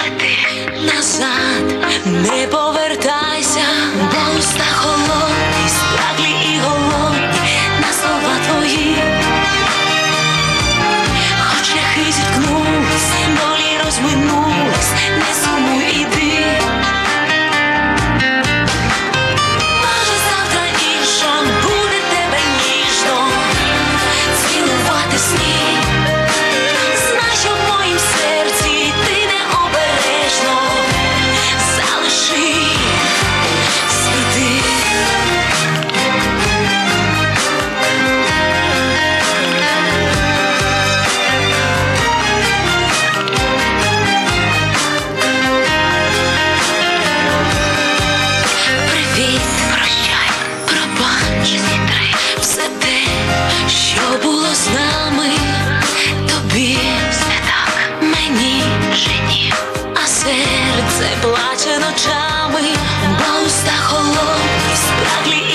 suerte. Ночами, бо уста холодні, спраглі